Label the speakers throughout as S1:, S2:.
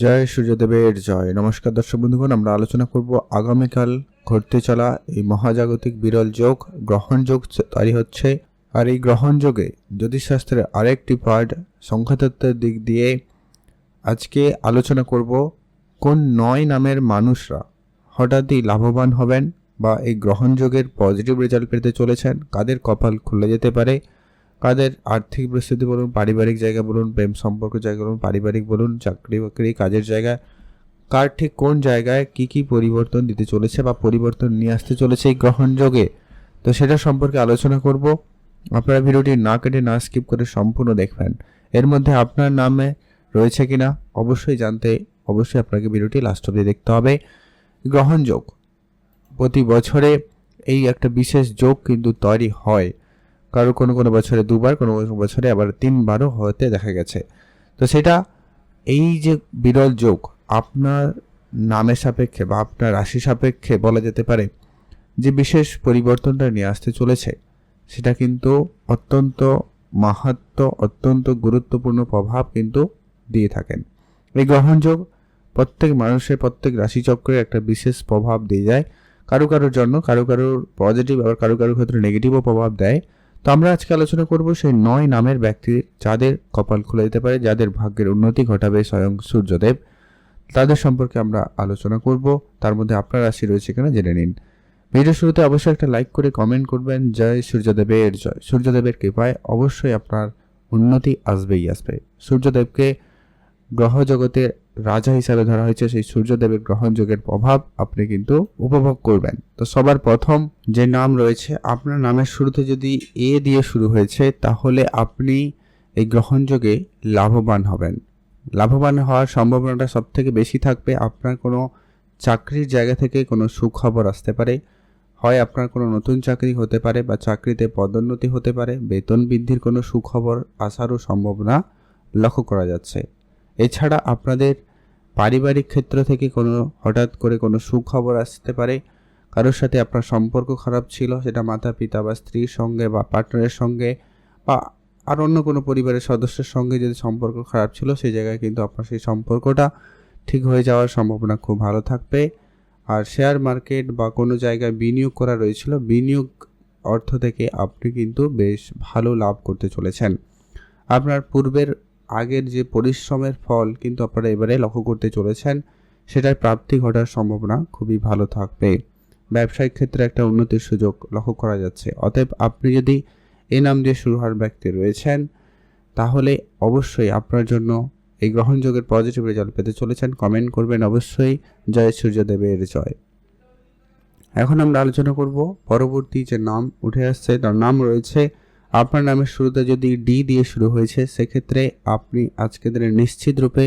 S1: জয় সূর্যদেবের জয়। নমস্কার দর্শক বন্ধুগণ, আমরা আলোচনা করব আগামীকাল ঘটতে চলা এই মহাজাগতিক বিরল যোগ, গ্রহণ যোগ তৈরি হচ্ছে, আর এই গ্রহণ যোগে জ্যোতিষশাস্ত্রের আরেকটি পার্ট সংখ্যাতত্ত্বের দিক দিয়ে আজকে আলোচনা করব কোন নয় নামের মানুষরা হঠাৎই লাভবান হবেন বা এই গ্রহণ যোগের পজিটিভ রেজাল্ট পেতে চলেছেন, কাদের কপাল খুলে যেতে পারে কাদের আর্থিক পরিস্থিতি বলুন, পারিবারিক জায়গা বলুন, প্রেম সম্পর্ক জায়গা বলুন, পারিবারিক বলুন, চাকরি বাকরি, কাজের জায়গা, কার ঠিক কোন জায়গায় কি কি পরিবর্তন দিতে চলেছে বা পরিবর্তন নিয়ে আসতে চলেছে এই গ্রহণযোগে তো সেটা সম্পর্কে আলোচনা করব। আপনারা ভিডিওটি না কেটে, না স্কিপ করে সম্পূর্ণ দেখবেন। এর মধ্যে আপনার নামে রয়েছে কিনা অবশ্যই জানতে, অবশ্যই আপনাকে ভিডিওটি লাস্ট অবধি দেখতে হবে। গ্রহণযোগ প্রতি বছরে এই একটা বিশেষ যোগ কিন্তু তৈরি হয়। কারও কোনো কোনো বছরে দুবার, কোনো কোনো বছরে আবার তিনবারও হতে দেখা গেছে। তো সেটা এই যে বিরল যোগ, আপনার নামের সাপেক্ষে বা আপনার রাশি সাপেক্ষে বলা যেতে পারে যে বিশেষ পরিবর্তনটা নিয়ে আসতে চলেছে, সেটা কিন্তু অত্যন্ত মাহাত্ম, অত্যন্ত গুরুত্বপূর্ণ প্রভাব কিন্তু দিয়ে থাকেন। এই গ্রহণযোগ প্রত্যেক মানুষের, প্রত্যেক রাশিচক্রে একটা বিশেষ প্রভাব দিয়ে যায়। কারও কারোর জন্য, কারও কারোর পজিটিভ আবার কারও কারোর ক্ষেত্রে নেগেটিভও প্রভাব দেয়। তো আমরা আজকে আলোচনা করব সেই নয় নামের ব্যক্তি যাদের কপাল খুলে দিতে পারে, যাদের ভাগ্যের উন্নতি ঘটাবে স্বয়ং সূর্যদেব। তাদের সম্পর্কে আমরা আলোচনা করব। তার মধ্যে আপনার রাশি রয়েছে কিনা জেনে নিন। ভিডিও শুরুতে অবশ্যই একটা লাইক করে কমেন্ট করবেন। জয় সূর্যদেবের জয়। সূর্যদেবের কৃপায় অবশ্যই আপনার উন্নতি আসবেই আসবে। সূর্যদেবকে গ্রহ জগতের রাজা হিসাবে ধরা হয়েছে সেই সূর্যদেবের গ্রহণযোগের প্রভাব আপনি কিন্তু উপভোগ করবেন। তো সবার প্রথম যে নাম রয়েছে, আপনার নামের শুরুতে যদি এ দিয়ে শুরু হয়েছে, তাহলে আপনি এই গ্রহণযোগে লাভবান হবেন। লাভবান হওয়ার সম্ভাবনাটা সব থেকে বেশি থাকবে, আপনার কোনো চাকরির জায়গা থেকে কোনো সুখবর আসতে পারে, হয় আপনার কোনো নতুন চাকরি হতে পারে বা চাকরিতে পদোন্নতি হতে পারে, বেতন বৃদ্ধির কোনো সুখবর আসারও সম্ভাবনা লক্ষ্য করা যাচ্ছে। এছাড়া আপনাদের পারিবারিক ক্ষেত্র থেকে কোনো, হঠাৎ করে কোনো সুখবর আসতে পারে? কারোর সাথে আপনার সম্পর্ক খারাপ ছিল, সেটা মাতা পিতা বা স্ত্রীর সঙ্গে বা পার্টনারের সঙ্গে বা আর অন্য কোনো পরিবারের সদস্যের সঙ্গে যদি সম্পর্ক খারাপ ছিল, সেই জায়গায় কিন্তু আপনার সেই সম্পর্কটা ঠিক হয়ে যাওয়ার সম্ভাবনা খুব ভালো থাকবে। আর শেয়ার মার্কেট বা কোনো জায়গায় বিনিয়োগ করা রয়েছিল, বিনিয়োগ অর্থ থেকে আপনি কিন্তু বেশ ভালো লাভ করতে চলেছেন। আপনার পূর্বের আগের যে পরিশ্রমের ফল কিন্তু আপনারা এবারে লক্ষ্য করতে চলেছেন, সেটার প্রাপ্তি ঘটার সম্ভাবনা খুবই ভালো থাকবে। ব্যবসায়িক ক্ষেত্রে একটা উন্নতির সুযোগ লক্ষ্য করা যাচ্ছে। অতএব আপনি যদি এ নাম দিয়ে শুরু হওয়ার ব্যক্তি রয়েছেন, তাহলে অবশ্যই আপনার জন্য এই গ্রহণযোগের পজিটিভ রেজাল্ট পেতে চলেছেন। কমেন্ট করবেন অবশ্যই। জয় সূর্যদেবের জয়। এখন আমরা আলোচনা করব। পরবর্তী যে নাম উঠে আসছে, তার নাম রয়েছে আপনার নামের শুরুতে যদি ডি দিয়ে শুরু হয়েছে, সেক্ষেত্রে আপনি আজকের দিনে নিশ্চিত রূপে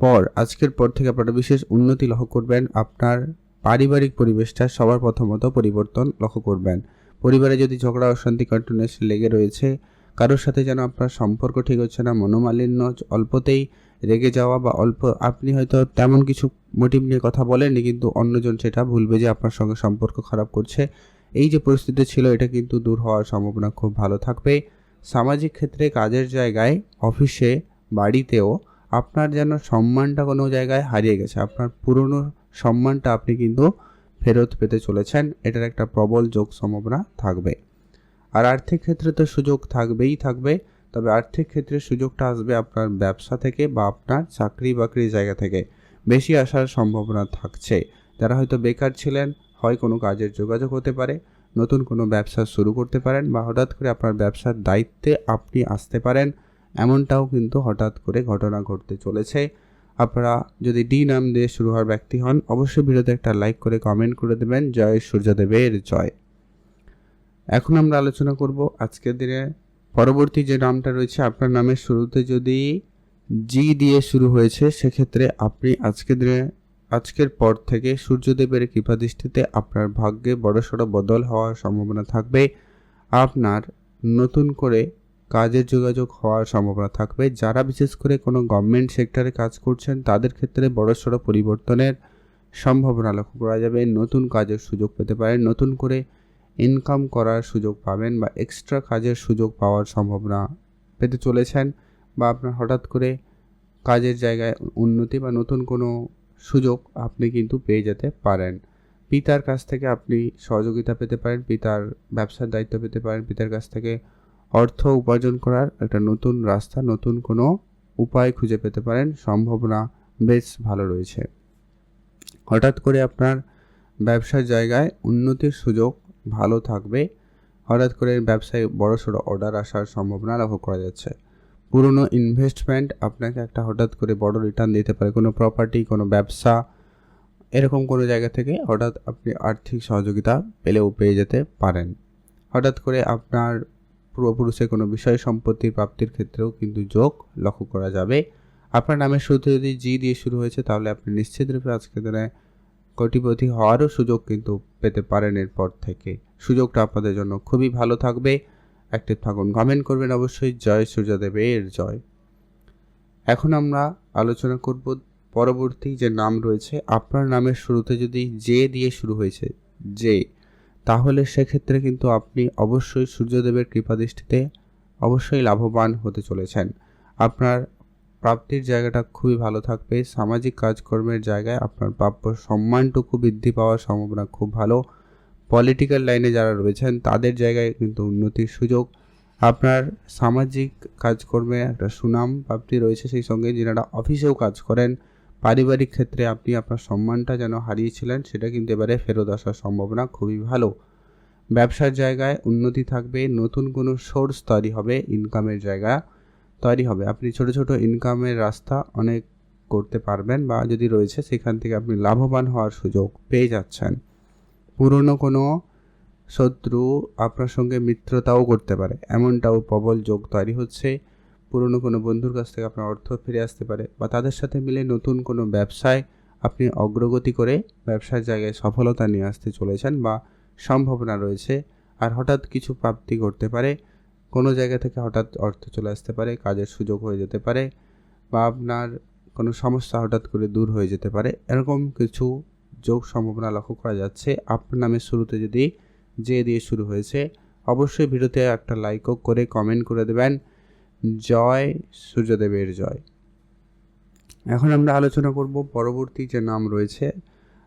S1: পর, আজকের পর থেকে আপনারা বিশেষ উন্নতি লক্ষ্য করবেন। আপনার পারিবারিক পরিবেশটা সবার প্রথমত পরিবর্তন লক্ষ্য করবেন। পরিবারে যদি ঝগড়া, অশান্তি কন্টিনিউস লেগে রয়েছে, কারোর সাথে যেন আপনার সম্পর্ক ঠিক হচ্ছে না, মনোমালিন্য, অল্পতেই রেগে যাওয়া বা অল্প, আপনি হয়তো তেমন কিছু মোটিভ নিয়ে কথা বলেননি, কিন্তু অন্যজন সেটা ভুলবে যে আপনার সঙ্গে সম্পর্ক খারাপ করছে। এই যে পরিস্থিতি ছিল, এটা কিন্তু দূর হওয়ার সম্ভাবনা খুব ভালো থাকবে। সামাজিক ক্ষেত্রে কাজের জায়গায়, অফিসে, বাড়িতেও আপনার যেন সম্মানটা কোনো জায়গায় হারিয়ে গেছে। আপনার পুরনো সম্মানটা আপনি কিন্তু ফেরত পেতে চলেছেন। এটার একটা প্রবল যোগ সম্ভাবনা থাকবে। আর আর্থিক ক্ষেত্রে তো সুযোগ থাকবেই থাকবে, তবে আর্থিক ক্ষেত্রে সুযোগটা আসবে আপনার ব্যবসা থেকে বা আপনার চাকরি বাকরির জায়গা থেকে। বেশি আসার সম্ভাবনা থাকছে। যারা হয়তো বেকার ছিলেন হয় কোনো কাজের যোগাযোগ হতে পারে, নতুন কোনো ব্যবসা শুরু করতে পারেন বা হঠাৎ করে আপনার ব্যবসার দায়িত্বে আপনি আসতে পারেন, এমনটাও কিন্তু হঠাৎ করে ঘটনা ঘটতে চলেছে। আপনারা যদি ডি নাম দিয়ে শুরু হওয়ার ব্যক্তি হন, অবশ্যই ভিডিওতে একটা লাইক করে কমেন্ট করে দেবেন। জয় সূর্যদেবের জয়। এখন আমরা আলোচনা করব আজকের দিনে। পরবর্তী যে নামটা রয়েছে, আপনার নামের শুরুতে যদি জি দিয়ে শুরু হয়েছে, সেক্ষেত্রে আপনি আজকের দিনে আজকের পর থেকে সূর্যদেবের কৃপাদৃষ্টিতে আপনার ভাগ্যে বড়সড় বদল হওয়ার সম্ভাবনা থাকবে। আপনার নতুন করে কাজের যোগাযোগ হওয়ার সম্ভাবনা থাকবে। যারা বিশেষ করে কোনো গভর্নমেন্ট সেক্টরে কাজ করছেন, তাদের ক্ষেত্রে বড়সড় পরিবর্তনের সম্ভাবনা লক্ষ্য করা যাবে। নতুন কাজের সুযোগ পেতে পারেন, নতুন করে ইনকাম করার সুযোগ পাবেন বা এক্সট্রা কাজের সুযোগ পাওয়ার সম্ভাবনা পেতে চলেছেন বা আপনার হঠাৎ করে কাজের জায়গায় উন্নতি বা নতুন কোনো সুযোগ আপনি কিন্তু পেয়ে যেতে পারেন। পিতার কাছ থেকে আপনি সহযোগিতা পেতে পারেন, পিতার ব্যবসার দায়িত্ব পেতে পারেন, পিতার কাছ থেকে অর্থ উপার্জন করার একটা নতুন রাস্তা, নতুন কোনো উপায় খুঁজে পেতে পারেন, সম্ভাবনা বেশ ভালো রয়েছে। হঠাৎ করে আপনার ব্যবসার জায়গায় উন্নতির সুযোগ ভালো থাকবে। হঠাৎ করে ব্যবসায় বড়সড় অর্ডার আসার সম্ভাবনা লক্ষ্য করা যাচ্ছে। পুরনো ইনভেস্টমেন্ট আপনাকে একটা হঠাৎ করে বড় রিটার্ন দিতে পারে। কোনো প্রপার্টি কোনো ব্যবসা, এরকম কোনো জায়গা থেকে হঠাৎ আপনি আর্থিক সহযোগিতা পেলেও পেয়ে যেতে পারেন। হঠাৎ করে আপনার পূর্বপুরুষের কোনো বিষয় সম্পত্তির প্রাপ্তির ক্ষেত্রেও কিন্তু যোগ লক্ষ্য করা যাবে। আপনার নামের শুরুতে যদি জি দিয়ে শুরু হয়েছে, তাহলে আপনি নিশ্চিত রূপে আজকে দিনে কোটিপতি হওয়ারও সুযোগ কিন্তু পেতে পারেন এরপর থেকে। সুযোগটা আপনাদের জন্য খুবই ভালো থাকবে। অ্যাক্টিভ থাকুন কমেন্ট করবেন অবশ্যই, জয় সূর্যদেবের জয়। এখন আমরা আলোচনা করব পরবর্তী যে নাম রয়েছে, আপনার নামের শুরুতে যদি জে দিয়ে শুরু হয়েছে, জে, তাহলে সেক্ষেত্রে কিন্তু আপনি অবশ্যই সূর্যদেবের কৃপাদৃষ্টিতে অবশ্যই লাভবান হতে চলেছেন। আপনার প্রাপ্তির জায়গাটা খুবই ভালো থাকবে, সামাজিক কাজকর্মের জায়গায় আপনার প্রাপ্য সম্মানটুকু বৃদ্ধি পাওয়ার সম্ভাবনা খুব ভালো। পলিটিক্যাল লাইনে যারা রয়েছেন, তাদের জায়গায় কিন্তু উন্নতির সুযোগ। আপনার সামাজিক কাজকর্মে একটা সুনাম প্রাপ্তি রয়েছে সেই সঙ্গে, যিনারা অফিসেও কাজ করেন, পারিবারিক ক্ষেত্রে আপনি আপনার সম্মানটা যেন হারিয়েছিলেন, সেটা কিন্তু এবারে ফেরত আসার সম্ভাবনা খুবই ভালো। ব্যবসার জায়গায় উন্নতি থাকবে, নতুন কোনো সোর্স তৈরি হবে ইনকামের জায়গা তৈরি হবে। আপনি ছোট ছোট ইনকামের রাস্তা অনেক করতে পারবেন বা যদি রয়েছে, সেখান থেকে আপনি লাভবান হওয়ার সুযোগ পেয়ে যাচ্ছেন। পুরনো কোনো শত্রু আপনার সঙ্গে মিত্রতাও করতে পারে। এমনটাও প্রবল যোগ তৈরি হচ্ছে। পুরনো কোনো বন্ধুর কাছ থেকে আপনার অর্থ ফিরে আসতে পারে বা তাদের সাথে মিলে নতুন কোনো ব্যবসায় আপনি অগ্রগতি করে ব্যবসার জায়গায় সফলতা নিয়ে আসতে চলেছেন বা সম্ভাবনা রয়েছে আর হঠাৎ কিছু প্রাপ্তি করতে পারে। কোনো জায়গা থেকে হঠাৎ অর্থ চলে আসতে পারে, কাজের সুযোগ হয়ে যেতে পারে বা আপনার কোনো সমস্যা হঠাৎ করে দূর হয়ে যেতে পারে। এরকম কিছু যোগ সম্ভাবনা লক্ষ্য করা যাচ্ছে। আপনার নামের শুরুতে যদি যে দিয়ে শুরু হয়েছে, অবশ্যই ভিডিওতে একটা লাইকও করে কমেন্ট করে দেবেন। জয় সূর্যদেবের জয়। এখন আমরা আলোচনা করব পরবর্তী যে নাম রয়েছে,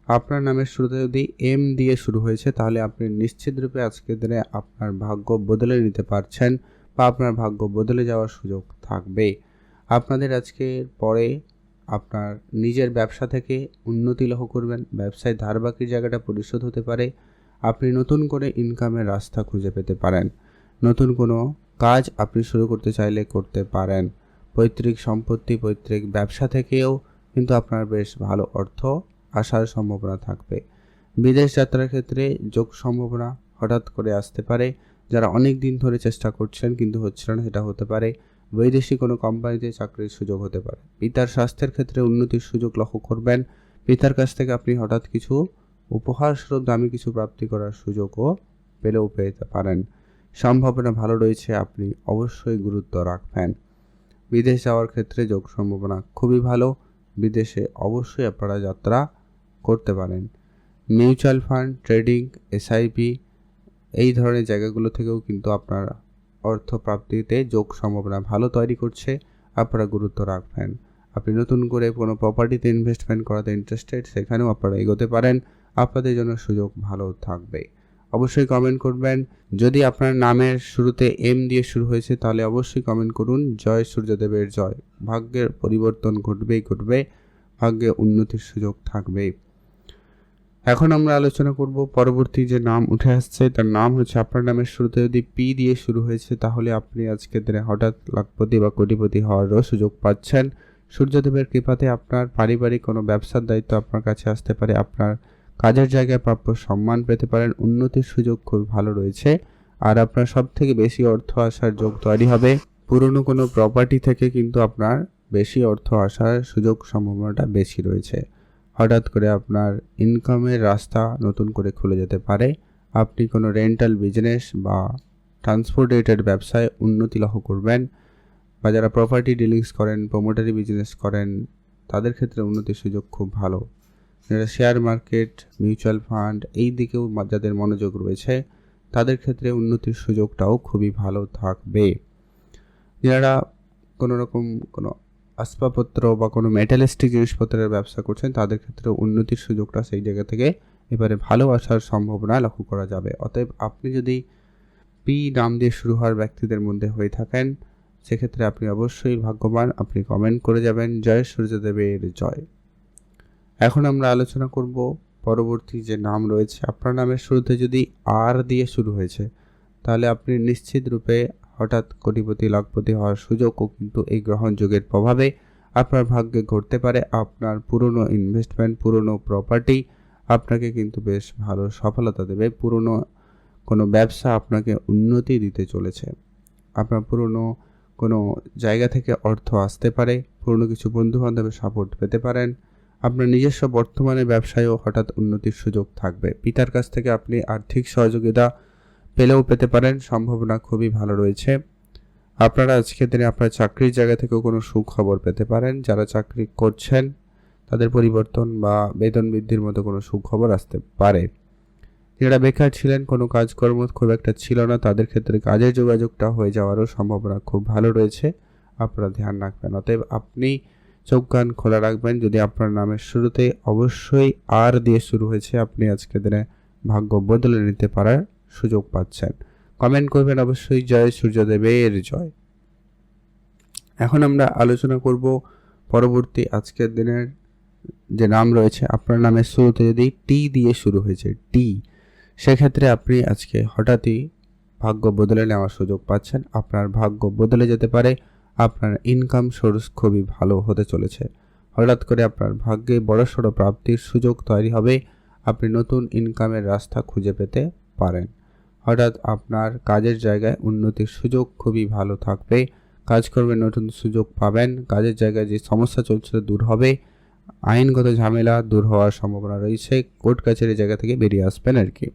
S1: আপনার নামের শুরুতে যদি এম দিয়ে শুরু হয়েছে, তাহলে আপনি নিশ্চিত রূপে আজকের দিনে আপনার ভাগ্য বদলে নিতে পারছেন বা আপনার ভাগ্য বদলে যাওয়ার সুযোগ থাকবে। আপনাদের আজকের পরে আপনার নিজের ব্যবসা থেকে উন্নতি লক্ষ্য করবেন। ব্যবসায় ধার ধারবাকির জায়গাটা পরিশোধ হতে পারে। আপনি নতুন করে ইনকামের রাস্তা খুঁজে পেতে পারেন। নতুন কোনো কাজ আপনি শুরু করতে চাইলে করতে পারেন। পৈতৃক সম্পত্তি, পৈতৃক ব্যবসা থেকেও কিন্তু আপনার বেশ ভালো অর্থ আসার সম্ভাবনা থাকবে। বিদেশ যাত্রার ক্ষেত্রে যোগ সম্ভাবনা হঠাৎ করে আসতে পারে। যারা অনেক দিন ধরে চেষ্টা করছেন কিন্তু হচ্ছিল না, সেটা হতে পারে। বৈদেশিক কোনো কোম্পানিতে চাকরির সুযোগ হতে পারে। পিতার স্বাস্থ্যের ক্ষেত্রে উন্নতির সুযোগ লক্ষ্য করবেন। পিতার কাছ থেকে আপনি হঠাৎ কিছু উপহার স্বরূপ দামি কিছু প্রাপ্তি করার সুযোগও পেলেও পেতে পারেন। সম্ভাবনা ভালো রয়েছে, আপনি অবশ্যই গুরুত্ব রাখবেন। বিদেশ যাওয়ার ক্ষেত্রে যোগ সম্ভাবনা খুবই ভালো। বিদেশে অবশ্যই আপনারা যাত্রা করতে পারেন। মিউচুয়াল ফান্ড, ট্রেডিং, এসআইপি, এই ধরনের জায়গাগুলো থেকেও কিন্তু আপনার অর্থ প্রাপ্তিতে যোগ সম্ভাবনা ভালো তৈরি করছে, আপনারা গুরুত্ব রাখবেন। আপনি নতুন করে কোনো প্রপার্টিতে ইনভেস্টমেন্ট করাতে ইন্টারেস্টেড সেখানেও আপনারা এগোতে পারেন। আপনাদের জন্য সুযোগ ভালো থাকবে। অবশ্যই কমেন্ট করবেন। যদি আপনার নামের শুরুতে এম দিয়ে শুরু হয়েছে, তাহলে অবশ্যই কমেন্ট করুন। জয় সূর্যদেবের জয়। ভাগ্যের পরিবর্তন ঘটবেই ঘটবে। ভাগ্যে উন্নতির সুযোগ থাকবেই। এখন আমরা আলোচনা করব পরবর্তী যে নাম উঠে আসছে, তার নাম হচ্ছে আপনার নামের শুরুতে যদি পি দিয়ে শুরু হয়েছে, তাহলে আপনি আজকে দিনে হঠাৎ লাখপতি বা কোটিপতি হওয়ারও সুযোগ পাচ্ছেন। সূর্যদেবের কৃপাতে আপনার পারিবারিক কোনো ব্যবসার দায়িত্ব আপনার কাছে আসতে পারে, আপনার কাজের জায়গায় প্রাপ্য সম্মান পেতে পারেন, উন্নতির সুযোগ খুব ভালো রয়েছে। আর আপনার সব থেকে বেশি অর্থ আসার যোগ তৈরি হবে। পুরনো কোনো প্রপার্টি থেকে কিন্তু আপনার বেশি অর্থ আসার সুযোগ সম্ভাবনাটা বেশি রয়েছে। হঠাৎ করে আপনার ইনকামের রাস্তা নতুন করে খুলে যেতে পারে। আপনি কোনো রেন্টাল বিজনেস বা ট্রান্সপোর্টেটেড ব্যবসায় উন্নতি লক্ষ্য করবেন বা যারা প্রপার্টি ডিলিংস করেন প্রোমোটারি বিজনেস করেন, তাদের ক্ষেত্রে উন্নতির সুযোগ খুব ভালো। যারা শেয়ার মার্কেট মিউচুয়াল ফান্ড এই দিকেও যাদের মনোযোগ রয়েছে, তাদের ক্ষেত্রে উন্নতির সুযোগটাও খুবই ভালো থাকবে। যারা কোনো রকম কোনো আসবাবপত্র বা কোনো মেটালিস্টিক জিনিসপত্রের ব্যবসা করছেন, তাদের ক্ষেত্রে উন্নতির সুযোগটা সেই জায়গা থেকে এবারে ভালো আসার সম্ভাবনা লক্ষ্য করা যাবে। অতএব আপনি যদি পি নাম দিয়ে শুরু হওয়ার ব্যক্তিদের মধ্যে হয়ে থাকেন, সেক্ষেত্রে আপনি অবশ্যই ভাগ্যবান। আপনি কমেন্ট করে যাবেন, জয় সূর্যদেবের জয়। এখন আমরা আলোচনা করব পরবর্তী যে নাম রয়েছে, আপনার নামের শুরুতে যদি আর দিয়ে শুরু হয়েছে, তাহলে আপনি নিশ্চিত রূপে হঠাৎ কোটিপতি, লাখপতি হওয়ার সুযোগও কিন্তু এই গ্রহণযোগের প্রভাবে আপনার ভাগ্যে ঘটতে পারে। আপনার পুরনো ইনভেস্টমেন্ট পুরনো প্রপার্টি আপনাকে কিন্তু বেশ ভালো সফলতা দেবে। পুরনো কোনো ব্যবসা আপনাকে উন্নতি দিতে চলেছে। আপনার পুরনো কোনো জায়গা থেকে অর্থ আসতে পারে। পুরনো কিছু বন্ধুবান্ধবের সাপোর্ট পেতে পারেন। আপনার নিজস্ব বর্তমানে ব্যবসায়ও হঠাৎ উন্নতির সুযোগ থাকবে। পিতার কাছ থেকে আপনি আর্থিক সহযোগিতা পেলেও পেতে পারেন, সম্ভাবনা খুবই ভালো রয়েছে। আপনারা আজকের দিনে আপনার চাকরির জায়গা থেকেও কোনো সুখবর পেতে পারেন। যারা চাকরি করছেন, তাদের পরিবর্তন বা বেতন বৃদ্ধির মতো কোনো সুখবর আসতে পারে। যারা বেকার ছিলেন, কোনো কাজকর্ম খুব একটা ছিল না, তাদের ক্ষেত্রে কাজের যোগাযোগটা হয়ে যাওয়ারও সম্ভাবনা খুব ভালো রয়েছে। আপনারা ধ্যান রাখবেন। অতএব আপনি চোখ কান খোলা রাখবেন। যদি আপনার নামের শুরুতে অবশ্যই আর দিয়ে শুরু হয়েছে, আপনি আজকে দিনে ভাগ্য বদলে নিতে পারার সুযোগ পাচ্ছেন। কমেন্ট করবেন অবশ্যই, জয় সূর্যদেবের জয়। এখন আমরা আলোচনা করব পরবর্তী আজকের দিনের যে নাম রয়েছে, আপনার নামের শুরুতে যদি টি দিয়ে শুরু হয়েছে টি সেক্ষেত্রে আপনি আজকে হঠাৎই ভাগ্য বদলে নেওয়ার সুযোগ পাচ্ছেন। আপনার ভাগ্য বদলে যেতে পারে, আপনার ইনকাম সোর্স খুবই ভালো হতে চলেছে। হঠাৎ করে আপনার ভাগ্যে বড়সড় প্রাপ্তির সুযোগ তৈরি হবে, আপনি নতুন ইনকামের রাস্তা খুঁজে পেতে পারেন। হঠাৎ আপনার কাজের জায়গায় উন্নতির সুযোগ খুবই ভালো থাকবে। কাজকর্মের নতুন সুযোগ পাবেন। কাজের জায়গায় যে সমস্যা চলছিল দূর হবে। আইনগত ঝামেলা দূর হওয়ার সম্ভাবনা রয়েছে। কোর্ট কাছারি জায়গা থেকে বেরিয়ে আসবেন আর কি।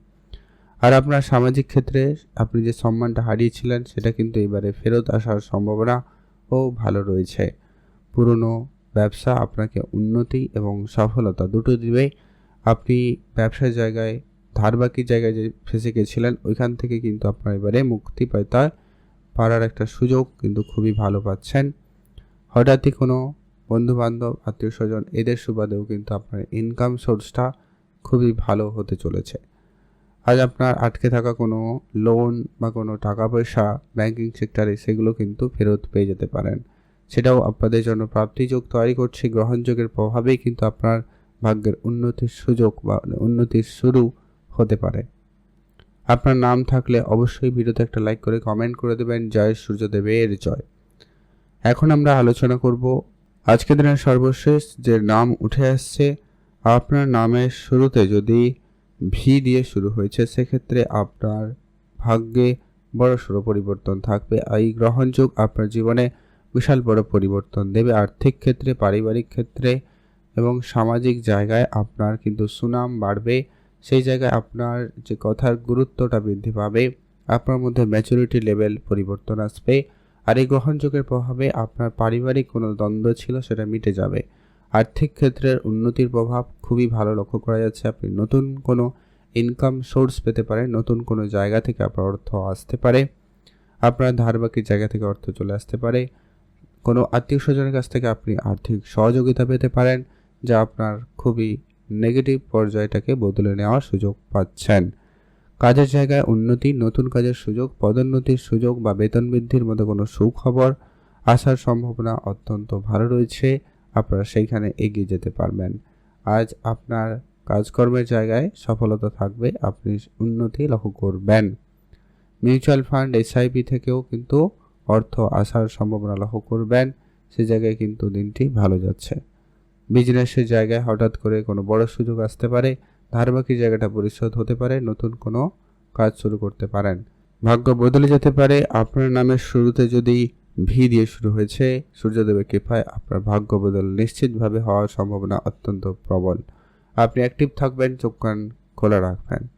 S1: আর আপনার সামাজিক ক্ষেত্রে আপনি যে সম্মানটা হারিয়েছিলেন, সেটা কিন্তু এবারে ফেরত আসার সম্ভাবনা ও ভালো রয়েছে। পুরনো ব্যবসা আপনাকে উন্নতি এবং সফলতা দুটো দিবে। আপনি ব্যবসার জায়গায় ধারবাকি জায়গায় যে ফেঁসে গেছিলেন, ওইখান থেকে কিন্তু আপনার এবারে মুক্তি পাইতে পারার একটা সুযোগ কিন্তু খুবই ভালো পাচ্ছেন। হঠাৎই কোনো বন্ধুবান্ধব আত্মীয় স্বজন এদের সুবাদেও কিন্তু আপনার ইনকাম সোর্সটা খুবই ভালো হতে চলেছে। আজ আপনার আটকে থাকা কোনো লোন বা কোনো টাকা পয়সা ব্যাংকিং সেক্টরে সেগুলো কিন্তু ফেরত পেয়ে যেতে পারেন। সেটাও আপনাদের জন্য প্রাপ্তিযোগ তৈরি করছে। গ্রহণযোগের প্রভাবেই কিন্তু আপনার ভাগ্যের উন্নতির সুযোগ বা উন্নতির শুরু হতে পারে। আপনার নাম থাকলে অবশ্যই ভিডিওতে একটা লাইক করে কমেন্ট করে দেবেন। জয় সূর্যদেবের জয়। এখন আমরা আলোচনা করব আজকের দিনের সর্বশেষ যে নাম উঠে আসছে, আপনার নামের শুরুতে যদি ভি দিয়ে শুরু হয়েছে, সেক্ষেত্রে আপনার ভাগ্যে বড়সড় পরিবর্তন থাকবে। এই গ্রহণযোগ আপনার জীবনে বিশাল বড় পরিবর্তন দেবে। আর্থিক ক্ষেত্রে, পারিবারিক ক্ষেত্রে এবং সামাজিক জায়গায় আপনার কিন্তু সুনাম বাড়বে। সেই জায়গায় আপনার যে কথার গুরুত্বটা বৃদ্ধি পাবে, আপনার মধ্যে ম্যাচুরিটি লেভেল পরিবর্তন আসবে আর এই গ্রহণযোগের প্রভাবে আপনার পারিবারিক কোনো দ্বন্দ্ব ছিল সেটা মিটে যাবে। আর্থিক ক্ষেত্রের উন্নতির প্রভাব খুবই ভালো লক্ষ্য করা যাচ্ছে। আপনি নতুন কোনো ইনকাম সোর্স পেতে পারেন, নতুন কোনো জায়গা থেকে আপনার অর্থ আসতে পারে, আপনার ধারবাকি জায়গা থেকে অর্থ চলে আসতে পারে। কোনো আত্মীয় স্বজনের কাছ থেকে আপনি আর্থিক সহযোগিতা পেতে পারেন, যা আপনার খুবই নেগেটিভ পর্যায়টাকে বদলে নেওয়ার সুযোগ পাচ্ছেন। কাজের জায়গায় উন্নতি, নতুন কাজের সুযোগ, পদোন্নতির সুযোগ বা বেতন বৃদ্ধির মতো কোনো সুখবর আসার সম্ভাবনা অত্যন্ত ভালো রয়েছে। আপনারা সেইখানে এগিয়ে যেতে পারবেন। আজ আপনার কাজকর্মের জায়গায় সফলতা থাকবে, আপনি উন্নতি লক্ষ্য করবেন। মিউচুয়াল ফান্ড, এসআইপি থেকেও কিন্তু অর্থ আসার সম্ভাবনা লক্ষ্য করবেন। সে জায়গায় কিন্তু দিনটি ভালো যাচ্ছে। বিজনেসের জায়গায় হঠাৎ করে কোনো বড় সুযোগ আসতে পারে, ধারবাকি জায়গাটা পরিশোধ হতে পারে, নতুন কোনো কাজ শুরু করতে পারেন। ভাগ্য বদলে যেতে পারে, আপনার নামের শুরুতে যদি ভি দিয়ে শুরু হয়েছে, সূর্যদেবের কৃপায় আপনার ভাগ্য বদল নিশ্চিতভাবে হওয়ার সম্ভাবনা অত্যন্ত প্রবল। আপনি অ্যাক্টিভ থাকবেন, চোখ কান খোলা রাখবেন।